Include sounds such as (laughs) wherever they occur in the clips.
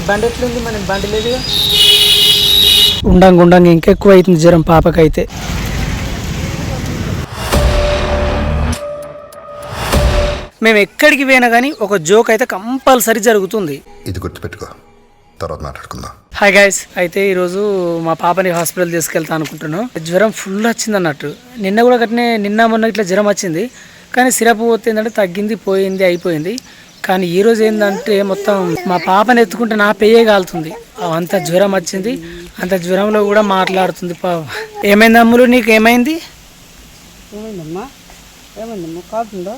మరి బండి ఎట్లుంది మన బండి లేదుగా? ఉండంగా ఉండంగా ఇంకెక్కువ అవుతుంది జ్వరం పాపకైతే. మేము ఎక్కడికి పోయినా కానీ ఒక జోక్ అయితే కంపల్సరీ జరుగుతుంది. ఇది గుర్తుపెట్టుకో. తర్వాత మాట్లాడుకుందాం. హాయ్ గైస్ అయితే ఈరోజు మా పాపని హాస్పిటల్ తీసుకెళ్తా అనుకుంటున్నాను జ్వరం ఫుల్ వచ్చింది అన్నట్టు. నిన్న కూడా గట్నే నిన్న మొన్న ఇట్లా జ్వరం వచ్చింది. కానీ సిరప్ పోతుందంటే తగ్గింది పోయింది అయిపోయింది. కానీ ఈ రోజు ఏంటంటే మొత్తం మా పాపని ఎత్తుకుంటే నా పెయ్యే కాలుతుంది. అంత జ్వరం వచ్చింది. అంత జ్వరంలో కూడా మాట్లాడుతుంది పాప. ఏమైంది అమ్ములు నీకు ఏమైంది? ఏమైందమ్మా? ఏమైందమ్మా? కాలుతుందా?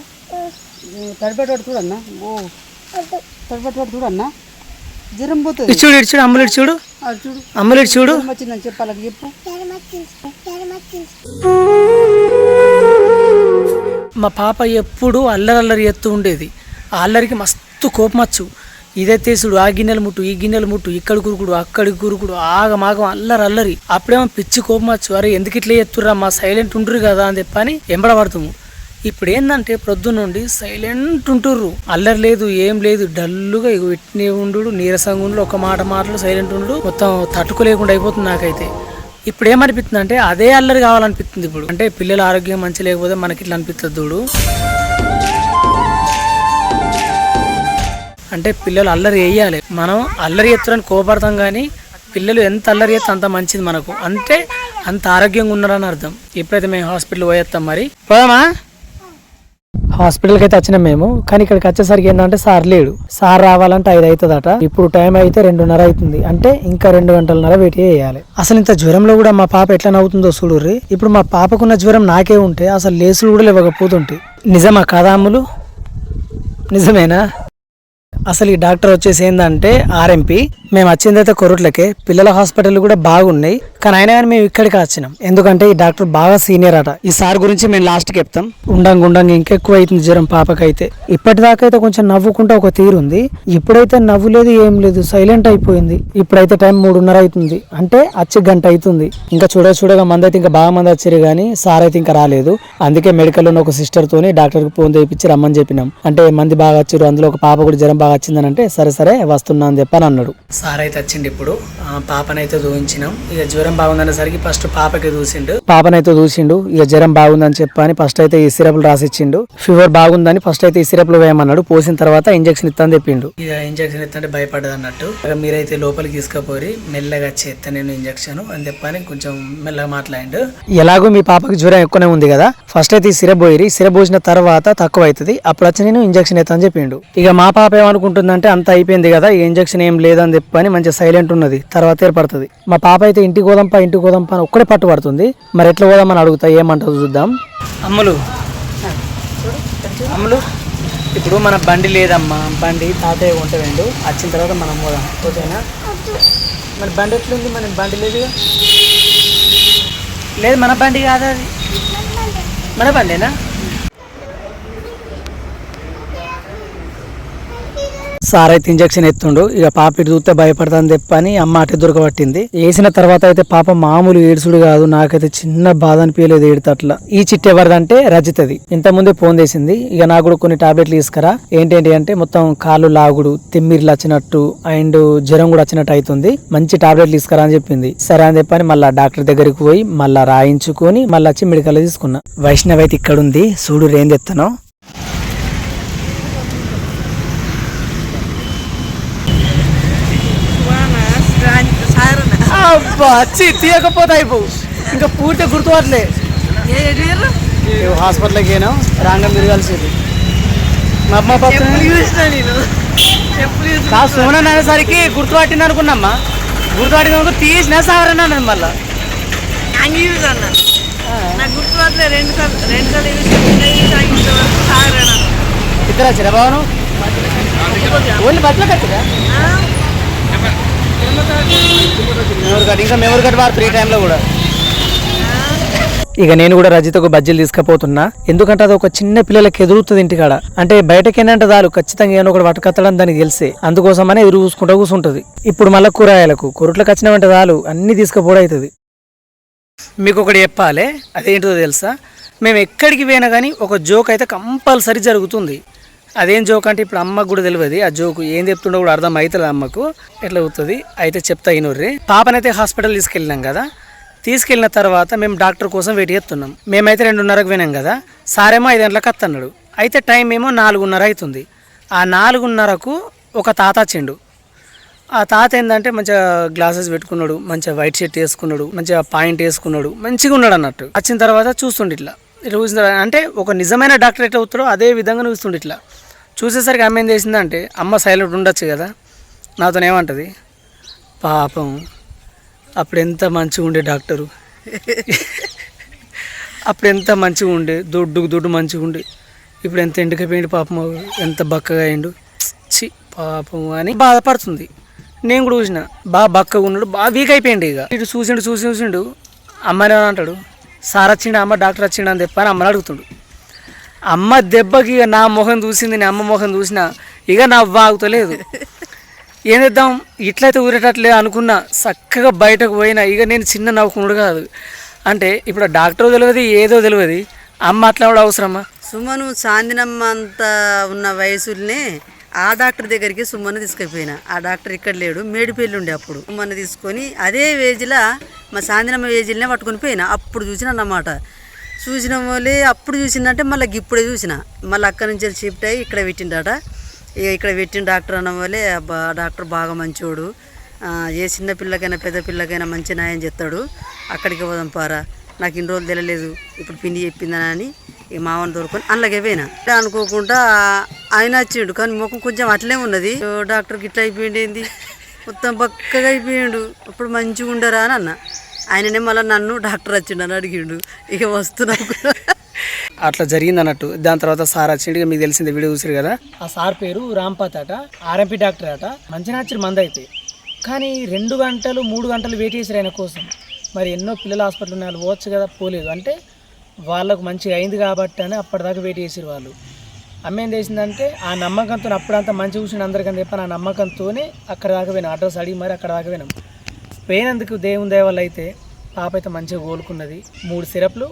తడిపెట్టాడు చూడన్నా? ఓ తడిపెట్టాడు చూడన్నా? జ్వరం పోతుంది. చూడు ఇటు చూడు అమ్ములు చూడు. చూడు. అమ్ములు చూడు. వచ్చిందని చెప్పాలని చెప్పు. మా పాప ఎప్పుడు అల్లరల్లరి ఎత్తు ఉండేది. అల్లరికి మస్తు కోపమచ్చు. ఇదే తీసుడు ఆ గిన్నెలు ముట్టు ఈ గిన్నెలు ముట్టు ఇక్కడ కురుకుడు అక్కడికి కురుకుడు ఆగమాగం అల్లరి అల్లరి. అప్పుడేమో పిచ్చి కోపమచ్చు. అరే ఎందుకు ఇట్లా ఎత్తుర్రా మా సైలెంట్ ఉంటురు కదా అని చెప్పని ఎంబడబడుతుము. ఇప్పుడు ఏంటంటే ప్రొద్దున నుండి సైలెంట్ ఉంటుర్రు. అల్లరి లేదు ఏం లేదు. డల్లుగా ఇగో ఇట్నే ఉండు నీరసంగా ఉండు ఒక మాట మాటలు సైలెంట్ ఉండు మొత్తం తట్టుకోలేకుండా అయిపోతుంది నాకైతే. ఇప్పుడు ఏమనిపిస్తుంది అంటే అదే అల్లరి కావాలనిపిస్తుంది ఇప్పుడు. అంటే పిల్లల ఆరోగ్యం మంచి లేకపోతే మనకి ఇట్లా అనిపిస్తుంది చూడు. అంటే పిల్లలు అల్లరి వేయాలి మనం అల్లరి ఎత్తురని కోపడతాం కానీ పిల్లలు ఎంత అల్లరి చేస్తే అంత మంచిది మనకు. అంటే అంత ఆరోగ్యంగా ఉన్నారని అర్థం. ఎప్పుడైతే మేము హాస్పిటల్ పోయేస్తాం మరి. పోదామా? హాస్పిటల్కి అయితే వచ్చినాం మేము. కానీ ఇక్కడికి వచ్చేసరికి ఏంటంటే సార్ లేడు. సార్ రావాలంటే ఐదు అవుతుందట. ఇప్పుడు టైం అయితే రెండున్నర అవుతుంది. అంటే ఇంకా రెండు గంటలన్నర వెయిట్ చేయాలి. అసలు ఇంత జ్వరంలో కూడా మా పాప ఎట్లా నవ్వుతుందో చూడుర్రి. ఇప్పుడు మా పాపకున్న జ్వరం నాకే ఉంటే అసలు లేసులు కూడా లేవకపోతుంటే. నిజమా కాదా అమ్ములు? నిజమేనా? అసలు ఈ డాక్టర్ వచ్చేసి ఏంటంటే ఆర్ఎంపీ మేము వచ్చిందైతే కొరుట్లకే పిల్లల హాస్పిటల్ కూడా బాగున్నాయి. కానీ అయినా కానీ మేము ఇక్కడికి వచ్చినాం. ఎందుకంటే ఈ డాక్టర్ బాగా సీనియర్ అట. ఈ సార్ గురించి మేము లాస్ట్కి చెప్తాం. ఉండంగా ఉండంగా ఇంకెక్కువ అవుతుంది జ్వరం పాపకైతే. ఇప్పటిదాకా అయితే కొంచెం నవ్వుకుంటా ఒక తీరు ఉంది. ఇప్పుడైతే నవ్వు లేదు ఏం లేదు. సైలెంట్ అయిపోయింది. ఇప్పుడైతే టైం మూడున్నర అవుతుంది. అంటే వచ్చి గంట అవుతుంది. ఇంకా చూడ చూడగా మంది అయితే ఇంకా బాగా మంది వచ్చారు కానీ సార్ అయితే ఇంకా రాలేదు. అందుకే మెడికల్ ఉన్న ఒక సిస్టర్ తోని డాక్టర్కి ఫోన్ చేయించి రమ్మని చెప్పినాం. అంటే మంది బాగా వచ్చారు. అందులో ఒక పాప కూడా జ్వరం బాగా వచ్చిందని అంటే సరే సరే వస్తున్నా అని చెప్పని అన్నాడు సార్ అయితే వచ్చిండు ఇప్పుడు. ఆ పాపనైతే దూయించినాం. ఇక జ్వరం బాగుందనేసరికి ఫస్ట్ పాపకి దూసిండు. పాపనైతే దూసిండు. ఇక జ్వరం బాగుందని చెప్పని ఫస్ట్ అయితే ఈ సిరప్లు రాసిచ్చిండు. ఫీవర్ బాగుందని ఫస్ట్ అయితే ఈ సిరప్లు వేయమన్నాడు. పోసిన తర్వాత ఇంజక్షన్ ఇస్తాను చెప్పిండు. ఇక ఇంజక్షన్ ఇస్తుంటే భయపడ్డది అన్నట్టు. మీరైతే లోపలికి తీసుకుపోయి మెల్లగా చేస్తా నేను ఇంజక్షన్ అని చెప్పని కొంచెం మెల్లగా మాట్లాడిండు. ఎలాగో మీ పాపకి జ్వరం ఎక్కువనే ఉంది కదా. ఫస్ట్ అయితే ఈ సిరప్ పోయి సిరప్ పోసిన తర్వాత తక్కువ అవుతుంది అప్పుడు వచ్చి నేను ఇంజక్షన్ ఇస్తాను చెప్పిండు. ఇక మా పాప అనుకుంటుందంటే అంత అయిపోయింది కదా ఈ ఇంజక్షన్ ఏం లేదని చెప్పని మంచిగా సైలెంట్ ఉన్నది. తర్వాత ఏర్పడుతుంది. మా పాప అయితే ఇంటి గోదంప ఇంటి గోదంప అని ఒక్కడే పట్టుబడుతుంది మరి ఎట్లా పోదామని అడుగుతా ఏమంటారు చూద్దాం. అమ్ములు. అమ్ములు. ఇప్పుడు మన బండి లేదమ్మా. బండి తాతయ్య ఉంటాడు వెండు వచ్చిన తర్వాత మనం పోదాం. ఓకేనా? మరి బండి ఎట్లుంది? మన బండి లేదుగా లేదు మన బండి కాదు అది. మన బండేనా? సార్ అయితే ఇంజక్షన్ ఎత్తుండు. ఇక పాప ఇటు చూస్తే భయపడతాను చెప్పని అమ్మ అటు దొరకబట్టింది వేసిన తర్వాత అయితే పాప మామూలు ఏడుసుడు కాదు. నాకైతే చిన్న బాధ అనిపించలేదు ఏడుతట్ల. ఈ చిట్ ఎవరిదంటే రజితది. ఇంత ముందే ఫోన్ చేసింది. ఇక నాకు కూడా కొన్ని టాబ్లెట్లు తీసుకురా. ఏంటేంటి అంటే మొత్తం కాళ్ళు లాగుడు తిమ్మిర్లు వచ్చినట్టు అండ్ జ్వరం కూడా వచ్చినట్టు అవుతుంది మంచి టాబ్లెట్లు తీసుకురా అని చెప్పింది. సరే అని చెప్పని మళ్ళీ డాక్టర్ దగ్గరికి పోయి మళ్ళీ రాయించుకొని మళ్ళీ వచ్చి మెడికల్ తీసుకున్నా. వైష్ణవ్ అయితే ఇక్కడ ఉంది చూడు ఏం అబ్బా వచ్చి తీయకపోతే అయిపో. ఇంకా పూర్తి గుర్తుపట్టలే. హాస్పిటల్కి పోయినాం రాంగం తిరగాల్సింది. మా అమ్మ సోమన్ అనేసరికి గుర్తుపట్టింది అనుకున్నామ్మా. గుర్తుపట్టిన తీసిన మళ్ళా. రెండు సార్లు సాగరేనా ఇద్దరు వచ్చారా బావను? ఓన్లీ బట్టలు కట్టరా? మెమరీ కార్డ్ ఇంకా మెమరీ కార్డ్ వారు ఫ్రీ టైంలో కూడా. ఇక నేను కూడా రజితకు బజ్జీలు తీసుకుపోతున్నా. ఎందుకంటే అది ఒక చిన్న పిల్లలకి ఎదురుతుంది ఇంటికాడ. అంటే బయటకి ఏంటంటే దాలు ఖచ్చితంగా ఏమో ఒకటి వటకత్తడం దానికి తెలిసే. అందుకోసమనే ఎదురు చూసుకుంటూ కూర్చుంటుంది ఇప్పుడు మళ్ళీ కూరగాయలకు కొరుట్లకు వచ్చినామంటే దాలు అన్ని తీసుకుపోవడం అవుతుంది మీకు ఒకటి చెప్పాలి అదేంటో తెలుసా? మేము ఎక్కడికి పోయినా కానీ ఒక జోక్ అయితే కంపల్సరీ జరుగుతుంది. అదేం జోక్ అంటే ఇప్పుడు అమ్మకు కూడా తెలియదు. ఆ జోక్ ఏం చెప్తుండో కూడా అర్థం అవుతుంది అమ్మకు. ఎట్లా అవుతుంది? అయితే చెప్తా అయినోర్రి పాపనైతే హాస్పిటల్ తీసుకెళ్ళినాం కదా. తీసుకెళ్ళిన తర్వాత మేము డాక్టర్ కోసం వెయిట్ చేస్తున్నాం. మేమైతే రెండున్నరకు పోయినాం కదా. సారేమో ఐదు గంటలకు అత్తన్నాడు అయితే టైం ఏమో నాలుగున్నర అవుతుంది. ఆ నాలుగున్నరకు ఒక తాత వచ్చిండు. ఆ తాత ఏంటంటే మంచిగా గ్లాసెస్ పెట్టుకున్నాడు. మంచిగా వైట్ షర్ట్ వేసుకున్నాడు. మంచిగా పాయింట్ వేసుకున్నాడు. మంచిగా ఉన్నాడు అన్నట్టు. వచ్చిన తర్వాత చూస్తుండే ఇట్లా. ఇట్లా చూసిన తర్వాత అంటే ఒక నిజమైన డాక్టర్ ఎట్లా అవుతాడో అదే విధంగా చూస్తుండే ఇట్లా. చూసేసరికి అమ్మ ఏం చేసిందంటే అమ్మ సైలెంట్ ఉండొచ్చు కదా నాతో ఏమంటుంది? పాపం అప్పుడు ఎంత మంచిగా ఉండే డాక్టరు. అప్పుడు ఎంత మంచిగా ఉండే దొడ్డుకు దొడ్డు మంచిగా ఉండే. ఇప్పుడు ఎంత ఎండుకపోయిండు పాపం ఎంత బక్కగా అయిండు. చి పాపం అని బాధపడుతుంది. నేను కూడా చూసిన బాగా బక్కగా ఉన్నాడు బాగా వీక్ అయిపోయిండు ఇక. ఇటు చూసిండు చూసి చూసిండు అమ్మని అంటాడు? సార్ వచ్చిండు అమ్మ డాక్టర్ వచ్చిండు అని చెప్పని అమ్మని అడుగుతుండు. అమ్మ దెబ్బకి ఇక నా ముఖం చూసింది నేను అమ్మ ముఖం చూసిన ఇక నా వాగుతలేదు ఏం చేద్దాం? ఇట్లయితే ఊరేటట్లే అనుకున్నా చక్కగా బయటకు పోయినా ఇక నేను చిన్న నవ్వుకున్నాడు కాదు. అంటే ఇప్పుడు డాక్టర్ తెలియదు ఏదో తెలియదు. అమ్మ అట్లా కూడా అవసరమా? సుమను చాందినమ్మ అంత ఉన్న వయసుల్నే ఆ డాక్టర్ దగ్గరికి సుమ్మను తీసుకుపోయినా ఆ డాక్టర్ ఇక్కడ లేడు మేడిపల్లి ఉండే అప్పుడు. సుమ్మను తీసుకొని అదే ఏజ్లో మా చాందినమ్మ ఏజ్లనే పట్టుకొని పోయినా. అప్పుడు చూసిన అన్నమాట. చూసిన వాళ్ళే అప్పుడు చూసిందంటే మళ్ళీ ఇప్పుడే చూసిన. మళ్ళీ అక్కడి నుంచి వెళ్ళి షిఫ్ట్ అయ్యి ఇక్కడ పెట్టిండట ఇక ఇక్కడ పెట్టిన డాక్టర్ అన్న వాళ్ళే అబ్బా డాక్టర్ బాగా మంచోడు. ఏ చిన్న పిల్లకైనా పెద్ద పిల్లకైనా మంచి న్యాయం చేస్తాడు. అక్కడికి పోదాం పారా. నాకు ఇన్ని రోజులు తెలియలేదు. ఇప్పుడు పిండి చెప్పిందని అని ఇక మామని దొరుకుని అందులోకి పోయినా. ఇట్లా అనుకోకుండా ఆయన వచ్చిండు. కానీ ముఖం కొంచెం అట్లే ఉన్నది. ఓ డాక్టర్కి ఇట్లా అయిపోయింది మొత్తం బక్కగా అయిపోయిండు. అప్పుడు మంచిగా ఉండరా అని అన్న. ఆయననే మళ్ళీ నన్ను డాక్టర్ వచ్చిండు అని అడిగిండు. ఇక వస్తున్నా అట్లా జరిగింది అన్నట్టు. దాని తర్వాత సార్ వచ్చిండు. మీకు తెలిసింది వీడియో చూసారు కదా. ఆ సార్ పేరు రాంపాత్ అట ఆర్ఎంపీ డాక్టర్ అట. మంచి నచ్చిన మంది అయితే కానీ రెండు గంటలు మూడు గంటలు వెయిట్ చేశారు ఆయన కోసం. మరి ఎన్నో పిల్లల హాస్పిటల్ ఉన్నాయి వాళ్ళు పోవచ్చు కదా పోలేదు. అంటే వాళ్ళకు మంచిగా అయింది కాబట్టి అని అప్పటిదాకా వెయిట్ చేసారు వాళ్ళు. అమ్మ ఏం చేసిందంటే ఆ నమ్మకంతో అప్పుడంతా మంచి కూర్చుని అందరికని చెప్పి ఆ నమ్మకంతోనే అక్కడ దాకా పోయినాం. అడ్రస్ అడిగి మరి అక్కడ దాకా పోయినాం. పోయినందుకు దేవుని దయ వల్ల అయితే పాప అయితే మంచిగా కోలుకున్నది. మూడు సిరప్లు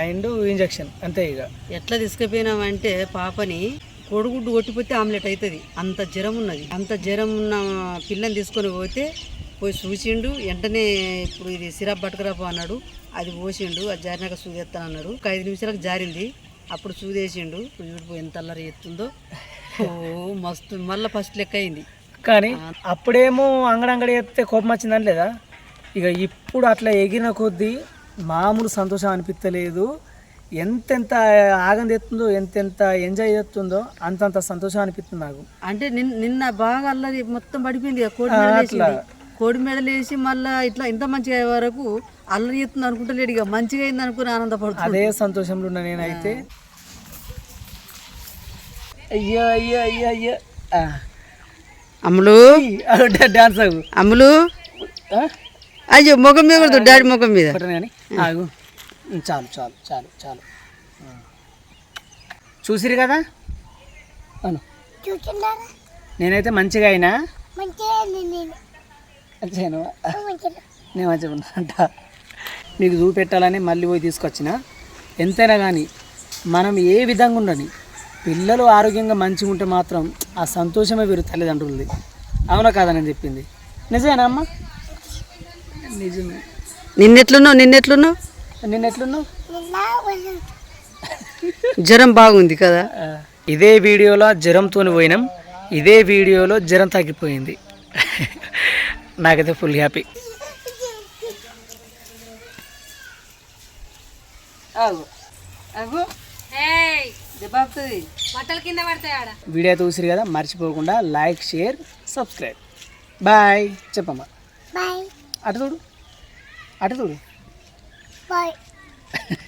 అండ్ ఇంజక్షన్. అంతే ఇక. ఎట్లా తీసుకుపోయినామంటే పాపని కోడిగుడ్డు కొట్టిపోతే ఆమ్లెట్ అవుతుంది అంత జ్వరం ఉన్నది అంత జ్వరం ఉన్న పిల్లని తీసుకొని పోతే పోయి చూసిండు వెంటనే ఇప్పుడు ఇది సిరప్ పట్టుకురాపు అన్నాడు. అది పోసిండు అది జారినాక సూదేస్తాను అన్నాడు. ఒక ఐదు నిమిషాలకు జారింది. అప్పుడు చూదేసిండు ఇప్పుడు చూడిపోయి ఎంత అల్లరి ఎత్తుందో ఓ మస్తు మళ్ళీ ఫస్ట్ లెక్క అయింది. కానీ అప్పుడేమో అంగడంగడి ఎత్తే కోపం వచ్చిందని లేదా? ఇక ఇప్పుడు అట్లా ఎగిరిన కొద్దీ మామూలు సంతోషం అనిపించలేదు ఎంతెంత ఆగం తెస్తుందో ఎంతెంత ఎంజాయ్ చేస్తుందో అంతంత సంతోషం అనిపిస్తుంది నాకు. అంటే నిన్న నిన్న బాగా అల్లరి మొత్తం పడిపోయింది కోడి మెడలు వేసింది కోడి మెడలు వేసి మళ్ళీ ఇట్లా ఇంత మంచిగా అయ్యే వరకు అల్లరి ఎత్తుంది అనుకుంటలేడు ఇక. మంచిగా అయింది అనుకుని ఆనందపడుతుంది. అదే సంతోషంలో ఉన్నా నేనైతే. అయ్యో అయ్యో అయ్యో అయ్యో. అమ్ములు? డాన్స్ అమ్ములు? అయ్యో ముఖం మీద కొడుతు డాడీ ముఖం మీద. చాలు చాలు చాలు చాలు. చూసిరు కదా? అను నేనైతే మంచిగా అయినా? నేను. మంచిగా ఉన్నా అంట. నీకు చూపెట్టాలని మళ్ళీ పోయి తీసుకొచ్చిన? ఎంతైనా కానీ మనం ఏ విధంగా ఉండని పిల్లలు ఆరోగ్యంగా మంచిగా ఉంటే మాత్రం ఆ సంతోషమే వీరు తల్లిదండ్రులది. అవునా కాదా నేను చెప్పింది? నిజమేనా అమ్మ? నిజమే. నిన్నెట్లున్నావు? నిన్నెట్లున్నావు? నిన్న ఎట్లున్నావు జ్వరం బాగుంది కదా? ఇదే వీడియోలో జ్వరంతో పోయినాం. ఇదే వీడియోలో జ్వరం తగ్గిపోయింది. నాకైతే ఫుల్ హ్యాపీ. వీడియో అయితే చూసిరు కదా మర్చిపోకుండా లైక్ షేర్ సబ్స్క్రైబ్. బాయ్. చెప్పమ్మా. బాయ్. అటు చూడు. అటు చూడు. బాయ్. (laughs)